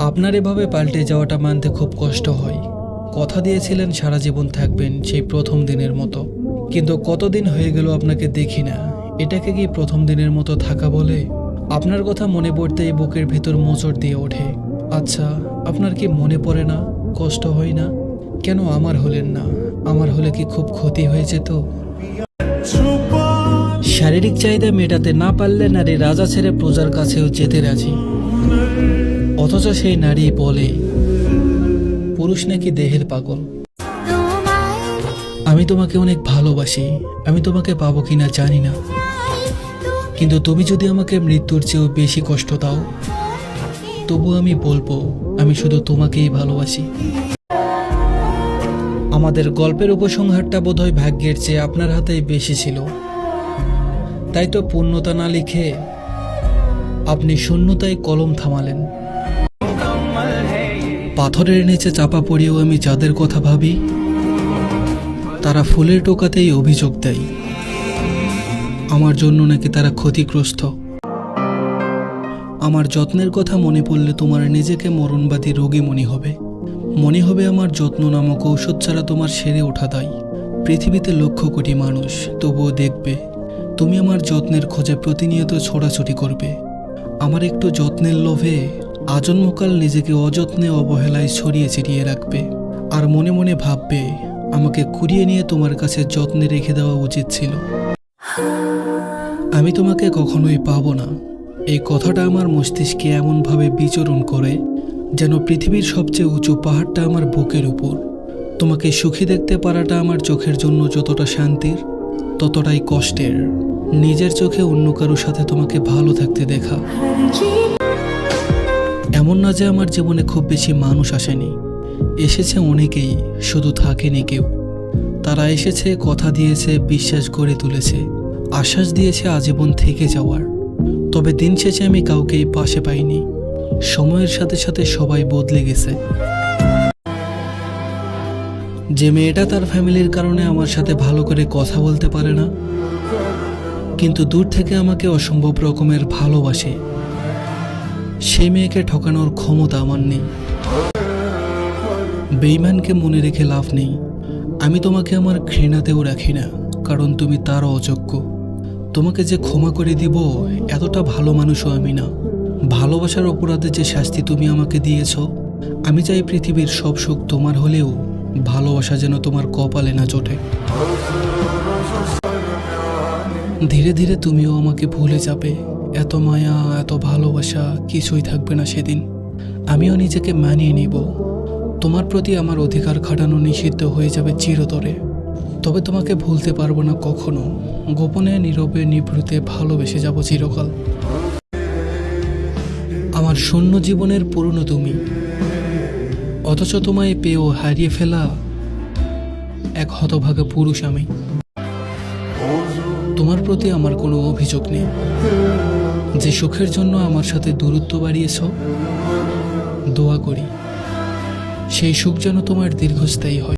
আপনার এভাবে পাল্টে যাওয়াটা মানতে খুব কষ্ট হয়। কথা দিয়েছিলেন, সারা জীবন থাকবেন সেই প্রথম দিনের মতো। কিন্তু কতদিন হয়ে গেল আপনাকে দেখি না। এটাকে কি প্রথম দিনের মতো থাকা বলে? আপনার কথা মনে পড়তেই বুকের ভেতর মোচড় দিয়ে ওঠে। আচ্ছা আপনার কি মনে পড়ে না? কষ্ট হয় না? কেন আমার হলেন না? আমার হলে কি খুব ক্ষতি হয়ে যেত শারীরিক চাহিদা মেটাতে না পারলে নারী রাজা ছেড়ে প্রজার কাছেও যেতে রাজি। অথচ সেই নারী বলে, পুরুষ নাকি দেহের পাগল? আমি তোমাকে অনেক ভালোবাসি, আমি তোমাকে পাবো কিনা জানি না। কিন্তু তুমি যদি আমাকে মৃত্যুর চেয়েও বেশি কষ্ট দাও তবু আমি বলব, আমি শুধু তোমাকেই ভালোবাসি। আমাদের গল্পের উপসংহারটা বোধহয় ভাগ্যের চেয়ে আপনার হাতেই বেশি ছিল। তাই তো পূর্ণতা না লিখে আপনি শূন্যতায় কলম থামালেন। পাথরের নিচে চাপা পড়েও আমি যাদের কথা ভাবি, তারা ফুলের টোকাতেই অভিযোগ দেয়। আমার জন্য নাকি তারা ক্ষতিগ্রস্ত। আমার যত্নের কথা মনে পড়লে তোমার নিজেকে মরণবাদী রোগী মনে হবে। মনে হবে আমার যত্ন নামক ঔষধ ছাড়া তোমার সেরে ওঠা দায়। পৃথিবীতে লক্ষ কোটি মানুষ, তবুও দেখবে, তুমি আমার যত্নের খোঁজে প্রতিনিয়ত ছোড়াছুটি করবে। আমার একটু যত্নের লোভে আজন্মকাল নিজেকে অযত্নে অবহেলায় ছড়িয়ে ছিটিয়ে রাখবে। আর মনে মনে ভাববে, আমাকে কুড়িয়ে নিয়ে তোমার কাছে যত্নে রেখে দেওয়া উচিত ছিল। আমি তোমাকে কখনোই পাবো না। এই কথাটা আমার মস্তিষ্কে এমনভাবে বিচরণ করে, যেন পৃথিবীর সবচেয়ে উঁচু পাহাড়টা আমার বুকের উপর। তোমাকে সুখী দেখতে পারাটা আমার চোখের জন্য যতটা শান্তির, ততটাই কষ্টের। নিজের চোখে অন্য কারোর সাথে তোমাকে ভালো থাকতে দেখা। এমন না যে আমার জীবনে খুব বেশি মানুষ আসেনি। এসেছে অনেকেই, শুধু থাকেনি কেউ। তারা এসেছে, কথা দিয়েছে, বিশ্বাস গড়ে তুলেছে, আশ্বাস দিয়েছে আজীবন থেকে যাওয়ার। তবে দিন শেষে আমি কাউকেই পাশে পাইনি। সময়ের সাথে সাথে সবাই বদলে গেছে। যে মেয়েটা তার ফ্যামিলির কারণে আমার সাথে ভালো করে কথা বলতে পারে না, কিন্তু দূর থেকে আমাকে অসম্ভব রকমের ভালোবাসে। সেই মেয়েকে ঠকানোর ক্ষমতা আমার নেই। বেইমানকে মনে রেখে লাভ নেই। আমি তোমাকে আমার ঘৃণাতেও রাখি না, কারণ তুমি তারও অযোগ্য। তোমাকে যে ক্ষমা করে দিব, এতটা ভালো মানুষও আমি না। ভালোবাসার অপরাধে যে শাস্তি তুমি আমাকে দিয়েছ, আমি চাই পৃথিবীর সব সুখ তোমার হলেও ভালোবাসা যেন তোমার কপালে না চটে ধীরে ধীরে তুমিও আমাকে ভুলে যাবে। এত মায়া, এত ভালোবাসা কিছুই থাকবে না সেদিন। আমিও নিজেকে মানিয়ে নিব। তোমার প্রতি আমার অধিকার খাটানো নিষিদ্ধ হয়ে যাবে চিরতরে। তবে তোমাকে ভুলতে পারব না কখনো। গোপনে, নীরবে, নিভৃতে ভালোবেসে যাব চিরকাল। আমার শূন্য জীবনের পুরনো তুমি। অথচ তোমায় পেয়েও হারিয়ে ফেলা এক হতভাগা পুরুষ আমি। তোমার প্রতি আমার কোনো অভিযোগ নেই। যে সুখের জন্য আমার সাথে দূরত্ব বাড়িয়েছ, দোয়া করি। সেই সুখ যেন তোমার দীর্ঘস্থায়ী হয়।